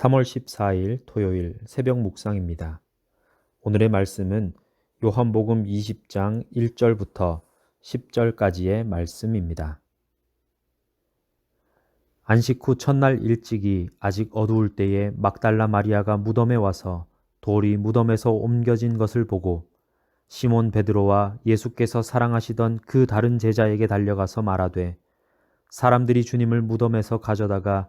3월 14일 토요일 새벽 묵상입니다. 오늘의 말씀은 요한복음 20장 1절부터 10절까지의 말씀입니다. 안식 후 첫날 일찍이 아직 어두울 때에 막달라 마리아가 무덤에 와서 돌이 무덤에서 옮겨진 것을 보고 시몬 베드로와 예수께서 사랑하시던 그 다른 제자에게 달려가서 말하되 사람들이 주님을 무덤에서 가져다가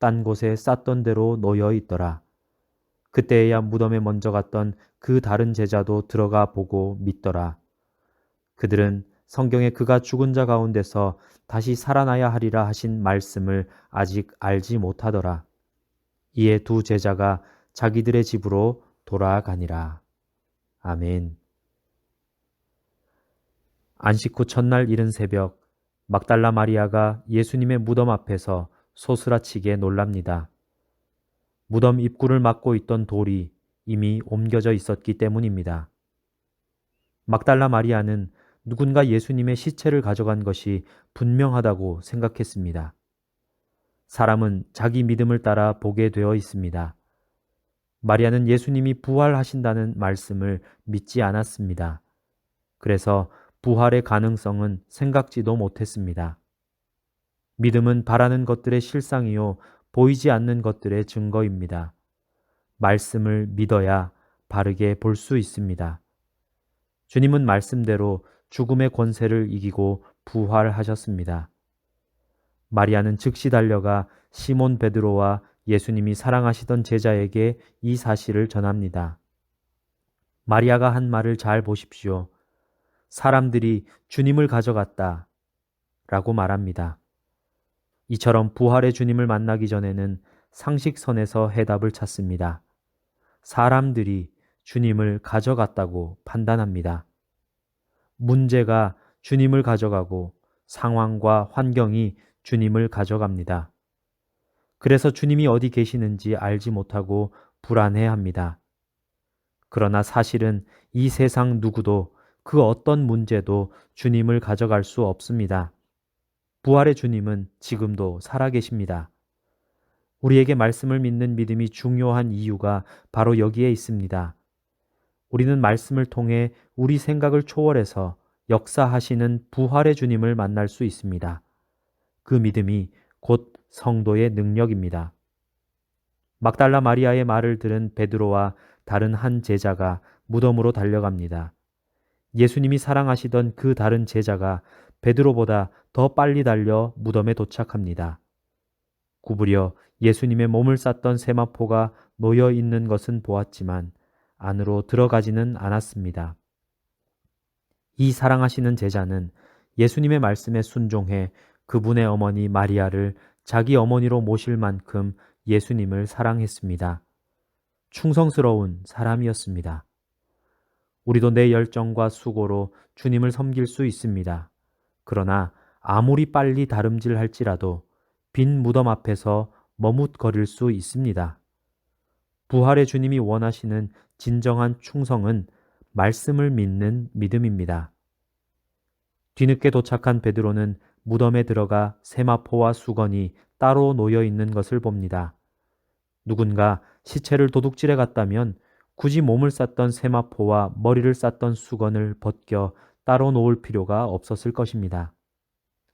딴 곳에 쌌던 대로 놓여 있더라. 그때야 무덤에 먼저 갔던 그 다른 제자도 들어가 보고 믿더라. 그들은 성경에 그가 죽은 자 가운데서 다시 살아나야 하리라 하신 말씀을 아직 알지 못하더라. 이에 두 제자가 자기들의 집으로 돌아가니라. 아멘. 안식 후 첫날 이른 새벽, 막달라 마리아가 예수님의 무덤 앞에서 소스라치게 놀랍니다. 무덤 입구를 막고 있던 돌이 이미 옮겨져 있었기 때문입니다. 막달라 마리아는 누군가 예수님의 시체를 가져간 것이 분명하다고 생각했습니다. 사람은 자기 믿음을 따라 보게 되어 있습니다. 마리아는 예수님이 부활하신다는 말씀을 믿지 않았습니다. 그래서 부활의 가능성은 생각지도 못했습니다. 믿음은 바라는 것들의 실상이요, 보이지 않는 것들의 증거입니다. 말씀을 믿어야 바르게 볼 수 있습니다. 주님은 말씀대로 죽음의 권세를 이기고 부활하셨습니다. 마리아는 즉시 달려가 시몬 베드로와 예수님이 사랑하시던 제자에게 이 사실을 전합니다. 마리아가 한 말을 잘 보십시오. 사람들이 주님을 가져갔다. 라고 말합니다. 이처럼 부활의 주님을 만나기 전에는 상식선에서 해답을 찾습니다. 사람들이 주님을 가져갔다고 판단합니다. 문제가 주님을 가져가고 상황과 환경이 주님을 가져갑니다. 그래서 주님이 어디 계시는지 알지 못하고 불안해 합니다. 그러나 사실은 이 세상 누구도 그 어떤 문제도 주님을 가져갈 수 없습니다. 부활의 주님은 지금도 살아계십니다. 우리에게 말씀을 믿는 믿음이 중요한 이유가 바로 여기에 있습니다. 우리는 말씀을 통해 우리 생각을 초월해서 역사하시는 부활의 주님을 만날 수 있습니다. 그 믿음이 곧 성도의 능력입니다. 막달라 마리아의 말을 들은 베드로와 다른 한 제자가 무덤으로 달려갑니다. 예수님이 사랑하시던 그 다른 제자가 베드로보다 더 빨리 달려 무덤에 도착합니다. 구부려 예수님의 몸을 쌌던 세마포가 놓여 있는 것은 보았지만 안으로 들어가지는 않았습니다. 이 사랑하시는 제자는 예수님의 말씀에 순종해 그분의 어머니 마리아를 자기 어머니로 모실 만큼 예수님을 사랑했습니다. 충성스러운 사람이었습니다. 우리도 내 열정과 수고로 주님을 섬길 수 있습니다. 그러나 아무리 빨리 다름질 할지라도 빈 무덤 앞에서 머뭇거릴 수 있습니다. 부활의 주님이 원하시는 진정한 충성은 말씀을 믿는 믿음입니다. 뒤늦게 도착한 베드로는 무덤에 들어가 세마포와 수건이 따로 놓여 있는 것을 봅니다. 누군가 시체를 도둑질해 갔다면 굳이 몸을 쌌던 세마포와 머리를 쌌던 수건을 벗겨 따로 놓을 필요가 없었을 것입니다.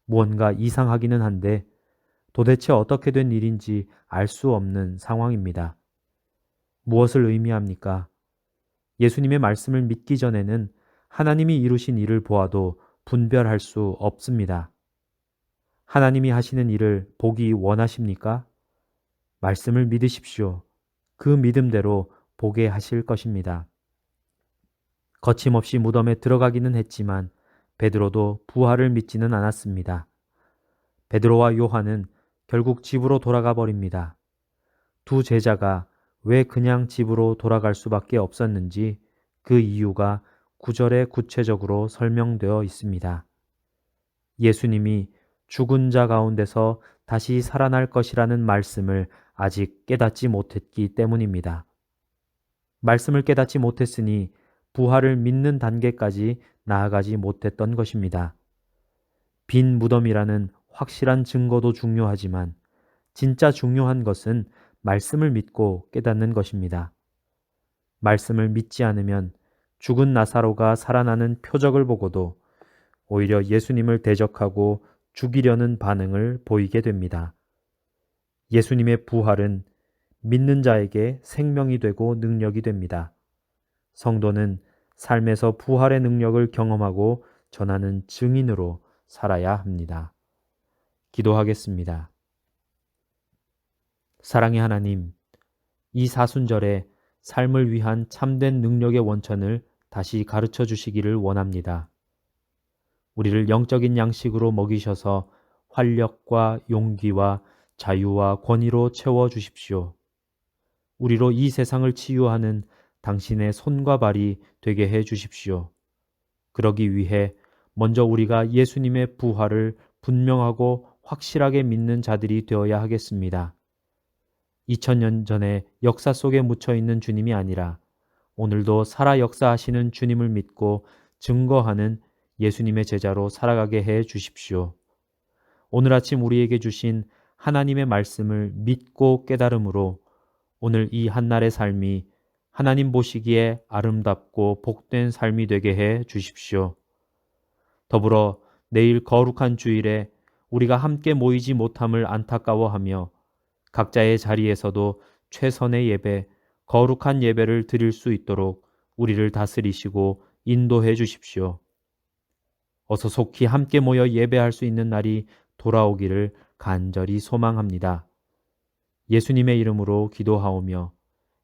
무언가 이상하기는 한데 도대체 어떻게 된 일인지 알 수 없는 상황입니다. 무엇을 의미합니까? 예수님의 말씀을 믿기 전에는 하나님이 이루신 일을 보아도 분별할 수 없습니다. 하나님이 하시는 일을 보기 원하십니까? 말씀을 믿으십시오. 그 믿음대로 보게 하실 것입니다. 거침없이 무덤에 들어가기는 했지만 베드로도 부활을 믿지는 않았습니다. 베드로와 요한은 결국 집으로 돌아가 버립니다. 두 제자가 왜 그냥 집으로 돌아갈 수밖에 없었는지 그 이유가 구절에 구체적으로 설명되어 있습니다. 예수님이 죽은 자 가운데서 다시 살아날 것이라는 말씀을 아직 깨닫지 못했기 때문입니다. 말씀을 깨닫지 못했으니 부활을 믿는 단계까지 나아가지 못했던 것입니다. 빈 무덤이라는 확실한 증거도 중요하지만 진짜 중요한 것은 말씀을 믿고 깨닫는 것입니다. 말씀을 믿지 않으면 죽은 나사로가 살아나는 표적을 보고도 오히려 예수님을 대적하고 죽이려는 반응을 보이게 됩니다. 예수님의 부활은 믿는 자에게 생명이 되고 능력이 됩니다. 성도는 삶에서 부활의 능력을 경험하고 전하는 증인으로 살아야 합니다. 기도하겠습니다. 사랑의 하나님, 이 사순절에 삶을 위한 참된 능력의 원천을 다시 가르쳐 주시기를 원합니다. 우리를 영적인 양식으로 먹이셔서 활력과 용기와 자유와 권위로 채워 주십시오. 우리로 이 세상을 치유하는 당신의 손과 발이 되게 해 주십시오. 그러기 위해 먼저 우리가 예수님의 부활을 분명하고 확실하게 믿는 자들이 되어야 하겠습니다. 2000년 전에 역사 속에 묻혀 있는 주님이 아니라 오늘도 살아 역사하시는 주님을 믿고 증거하는 예수님의 제자로 살아가게 해 주십시오. 오늘 아침 우리에게 주신 하나님의 말씀을 믿고 깨달음으로 오늘 이 한날의 삶이 하나님 보시기에 아름답고 복된 삶이 되게 해 주십시오. 더불어 내일 거룩한 주일에 우리가 함께 모이지 못함을 안타까워하며 각자의 자리에서도 최선의 예배, 거룩한 예배를 드릴 수 있도록 우리를 다스리시고 인도해 주십시오. 어서 속히 함께 모여 예배할 수 있는 날이 돌아오기를 간절히 소망합니다. 예수님의 이름으로 기도하오며